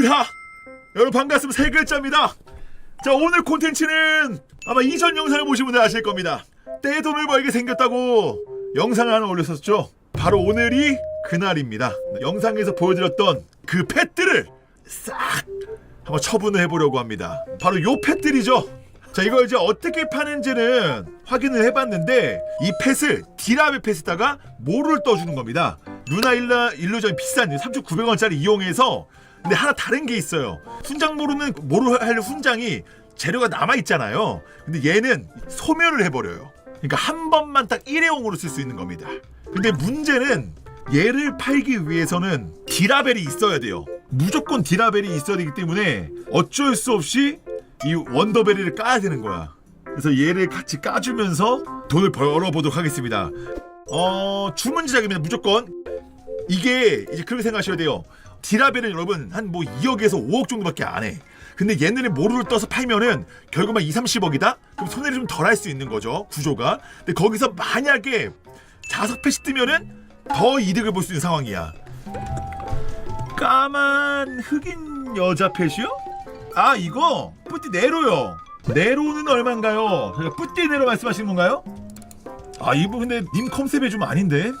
그라 여러분 반갑습니다. 세 글자입니다. 자 오늘 콘텐츠는 아마 이전 영상을 보신 분들 아실 겁니다. 떼돈을 벌게 생겼다고 영상을 하나 올렸었죠? 바로 오늘이 그날입니다. 영상에서 보여드렸던 그 펫들을 싹 한번 처분을 해보려고 합니다. 바로 요 펫들이죠. 자 이걸 이제 어떻게 파는지는 확인을 해봤는데 이 펫을 디라베 펫에다가 모루를 떠주는 겁니다? 루나 일라 일루전이 비싼 3,900원짜리 이용해서 근데 하나 다른 게 있어요 훈장 모루는 모루 할 훈장이 재료가 남아 있잖아요 근데 얘는 소멸을 해버려요 그러니까 한 번만 딱 일회용으로 쓸 수 있는 겁니다 근데 문제는 얘를 팔기 위해서는 디라벨이 있어야 돼요 무조건 디라벨이 있어야 되기 때문에 어쩔 수 없이 이 원더베리를 까야 되는 거야. 그래서 얘를 같이 까주면서 돈을 벌어보도록 하겠습니다. 어 주문 제작입니다. 무조건 이게 이제 그렇게 생각하셔야 돼요. 디라벨은 여러분 한 뭐 2억에서 5억 정도밖에 안 해. 근데 얘네는 모루를 떠서 팔면은 결국만 2, 30억이다? 그럼 손해를 좀 덜 할 수 있는 거죠. 구조가. 근데 거기서 만약에 자석 펫이 뜨면은 더 이득을 볼 수 있는 상황이야. 까만 흑인 여자 펫이요? 아 이거 뿌띠 네로요. 네로는 얼마인가요? 그러니까 뿌띠 네로 말씀하시는 건가요? 아 이분 근데 님 컨셉이 좀 아닌데?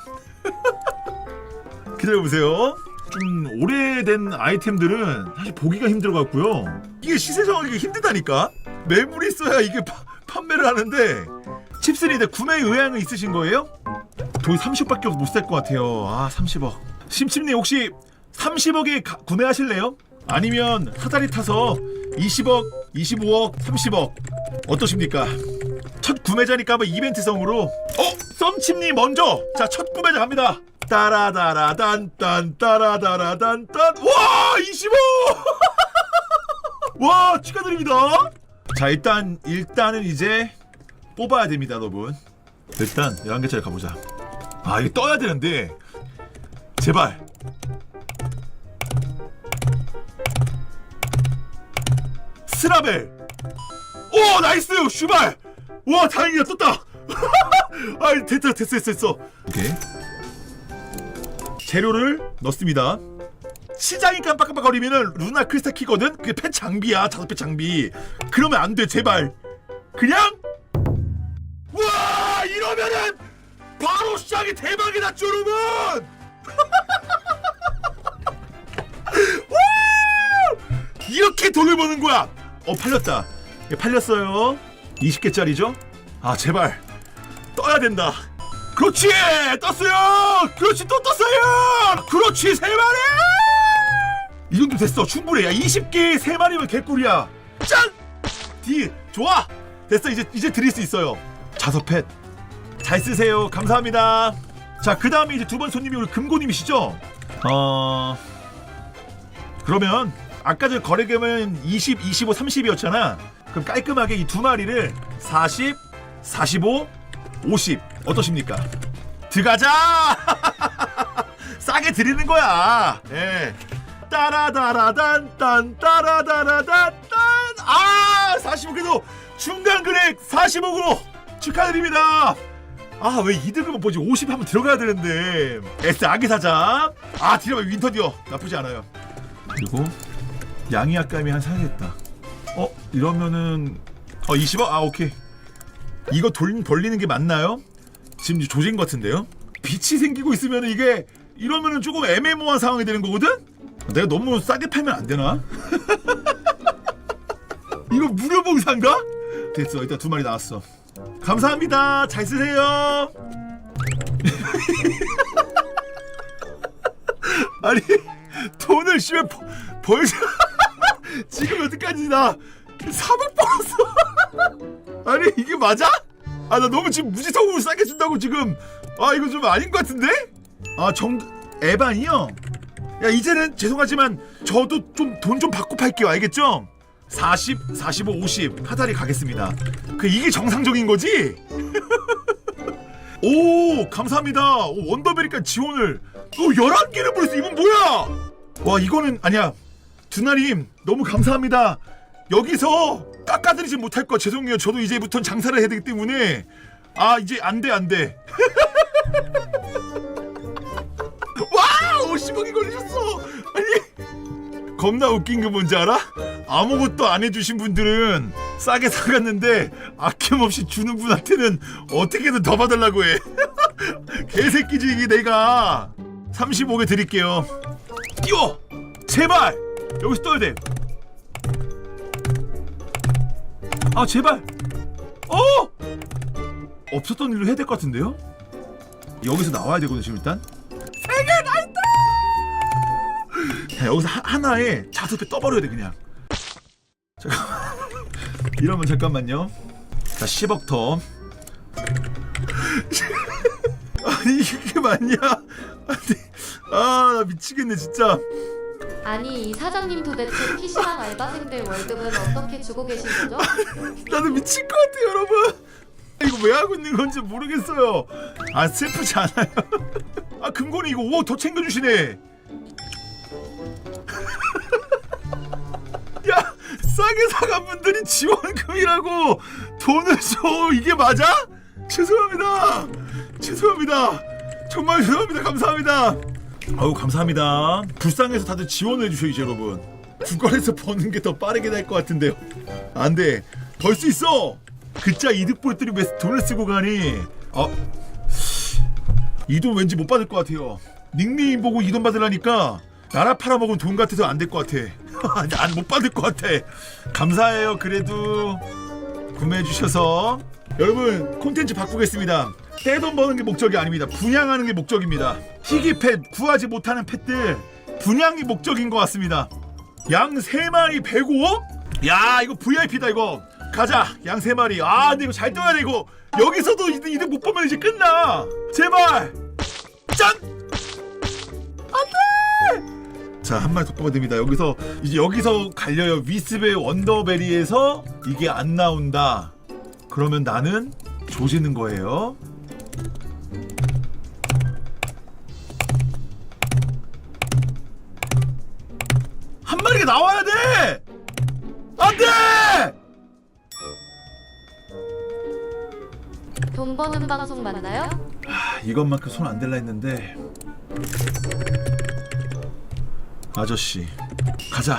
기다려보세요. 좀 오래된 아이템들은 사실 보기가 힘들 것 같고요. 이게 시세 정하기가 힘들다니까? 매물이 있어야 이게 파- 판매를 하는데 칩스니 이제 구매 의향은 있으신 거예요? 돈이 30억밖에 못살 것 같아요. 아 30억. 심심님 혹시 30억에 구매하실래요? 아니면 사다리 타서 20억, 25억, 30억 어떠십니까? 첫 구매자니까 한번 이벤트성으로 어? 썸칩님 먼저 자 첫 구매자 갑니다 따라다라단 딴 따라다라단 딴 와 25! 와 축하드립니다. 자 일단 일단은 이제 뽑아야 됩니다 여러분. 일단 11개짜리 가보자. 아 이거 떠야 되는데. 제발. 스라벨. 오 나이스! 슈발! 와 다행이다. 떴다. 아 됐다 됐어 됐어 됐어. 오케이 재료를 넣습니다. 시장이 깜빡깜빡거리면은 루나 크리스탈 키거든? 그게 펫 장비야 자석 펫 장비. 그러면 안 돼 제발. 그냥! 와 이러면은 바로 시장이 대박이 났죠 여러분! 와! 이렇게 돈을 버는 거야! 어 팔렸다. 예, 팔렸어요. 20개짜리죠? 아 제발. 떠야 된다 그렇지 떴어요. 그렇지 또 떴어요. 그렇지 세 마리. 이 정도 됐어. 충분해. 야 20개 세 마리면 개꿀이야. 짠디 좋아. 됐어. 이제 이제 드릴 수 있어요. 자석펫. 잘 쓰세요. 감사합니다. 자그 다음에 이제 두 번 손님이 우리 금고님이시죠? 어 그러면 아까 전 거래금은 20, 25, 30이었잖아. 그럼 깔끔하게 이 두 마리를 40, 45, 50 어떠십니까? 들어가자! 싸게 드리는 거야. 예. 따라다라단 딴 따라다라단 딴. 아, 45 그래도 중간 금액 40억으로 축하드립니다. 아왜 이득을 못 보지 50 하면 들어가야 되는데 S 아기 사자 아 디라마 윈터디어 나쁘지 않아요 그리고 양이 아까미 한 사야겠다. 어 이러면은 어 20억 아 오케이. 이거 돌 벌리는 게 맞나요? 지금 조진 것 같은데요? 빛이 생기고 있으면 이게 이러면은 조금 애매모호한 상황이 되는 거거든? 내가 너무 싸게 팔면 안 되나? 이거 무료 봉사인가? 됐어 일단 두 마리 나왔어. 감사합니다. 잘 쓰세요. 아니 돈을 씨발 벌- 벌자 지금 여태까지 나 3억 벌었어 아니 이게 맞아? 아 나 너무 지금 무지성으로 싸게 준다고 지금 아 이거 좀 아닌 것 같은데? 아정 에반이요? 야 이제는 죄송하지만 저도 좀 돈 좀 받고 팔게요 알겠죠? 40, 45, 50 하다리 가겠습니다 그 이게 정상적인 거지? 오 감사합니다 오, 원더베리까 지원을 오 11개를 보냈어 이건 뭐야 와 이거는 아니야 두나님 너무 감사합니다 여기서 깎아드리지 못할 거 죄송해요 저도 이제부터는 장사를 해야 되기 때문에 아 이제 안 돼 안 돼 와 50억이 걸리셨어 아니 겁나 웃긴 게 뭔지 알아? 아무것도 안 해주신 분들은 싸게 사갔는데 아낌없이 주는 분한테는 어떻게든 더 받으려고 해. 개새끼지 이게 내가 35개 드릴게요. 띄워! 제발! 여기서 떠야 돼. 아 제발! 어! 없었던 일로 해야 될 것 같은데요? 여기서 나와야 되거든요 지금 일단 나있다! 자, 여기서 하, 하나에 자습에 떠버려야 돼 그냥 잠깐 이러면 잠깐만요 자 10억 더 아니 이게 맞냐 아니 아나 미치겠네 진짜 아니 이 사장님 도대체 PC방 알바생들 월급은 어떻게 주고 계신 거죠? 나도 미칠 것 같아 여러분. 이거 왜 하고 있는 건지 모르겠어요. 아 슬프지 않아요? 아 금곤이 이거 5억 더 챙겨주시네. 야 싸게 사간 분들이 지원금이라고 돈을 줘. 이게 맞아? 죄송합니다. 죄송합니다. 정말 죄송합니다. 감사합니다 아우 감사합니다. 불쌍해서 다들 지원을 해주셔야지 여러분. 국가에서 버는 게 더 빠르게 될것 같은데요. 안 돼. 벌 수 있어! 그짜 이득 볼 때리 왜 돈을 쓰고 가니. 어? 이돈 왠지 못 받을 것 같아요. 닉네임 보고 이 돈 받으려니까 나라 팔아먹은 돈 같아서 안 될 것 같아. 난 못 받을 것 같아. 감사해요 그래도. 구매해 주셔서. 여러분 콘텐츠 바꾸겠습니다 떼돈 버는 게 목적이 아닙니다. 분양하는 게 목적입니다. 희귀 펫 구하지 못하는 펫들 분양이 목적인 것 같습니다. 양 3마리 105억? 야 이거 VIP다 이거. 가자 양 3마리. 아 근데 이거 잘 떠야 돼 이거. 여기서도 이득, 이득 못 보면 이제 끝나. 제발. 짠! 안돼! 자 한 마리 더 뽑아야 됩니다. 여기서 이제 여기서 갈려요. 위스베 원더베리에서 이게 안 나온다. 그러면 나는 조지는 거예요 나와야 돼! 안 돼! 돈 버는 방송 맞나요? 아, 이것만큼 손 안 댈라 했는데. 아저씨 가자.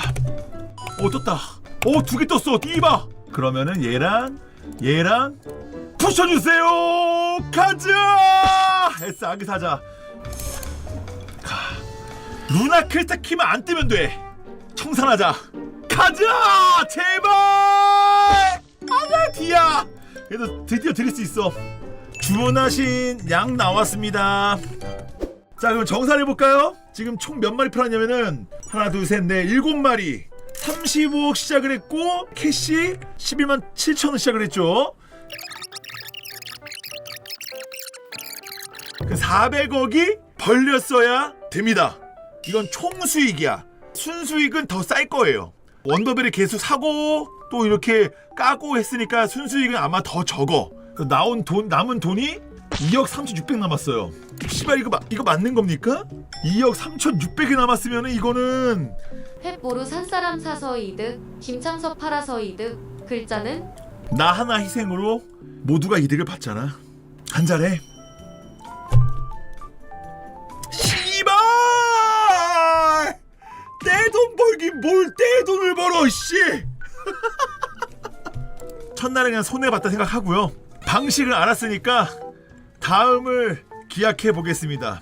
오 떴다. 오 두 개 떴어. 띠바 그러면은 얘랑 얘랑 부셔주세요. 가자! 에스 아기 사자. 가. 루나 크리스타 키면 안 뜨면 돼 청산하자 가자 제발 아야 디야 그래도 드디어 드릴 수 있어 주문하신 양 나왔습니다. 자 그럼 정산해 볼까요? 지금 총 몇 마리 팔았냐면은 하나 둘셋넷 일곱 마리 35억 시작을 했고 캐시 11만 7천 원 시작을 했죠. 그 400억이 벌렸어야 됩니다. 이건 총 수익이야. 순수익은 더 쌀 거예요. 원더벨이 계속 사고 또 이렇게 까고 했으니까 순수익은 아마 더 적어. 그 나온 돈 남은 돈이 2억 3,600 남았어요. 씨발 이거 마, 이거 맞는 겁니까? 2억 3,600이 남았으면은 이거는 펫보루 산 사람 사서 이득, 김창석 팔아서 이득. 글자는 나 하나 희생으로 모두가 이득을 받잖아. 한 잔해. 첫날에 그냥 손해 봤다 생각하고요. 방식을 알았으니까 다음을 기약해 보겠습니다.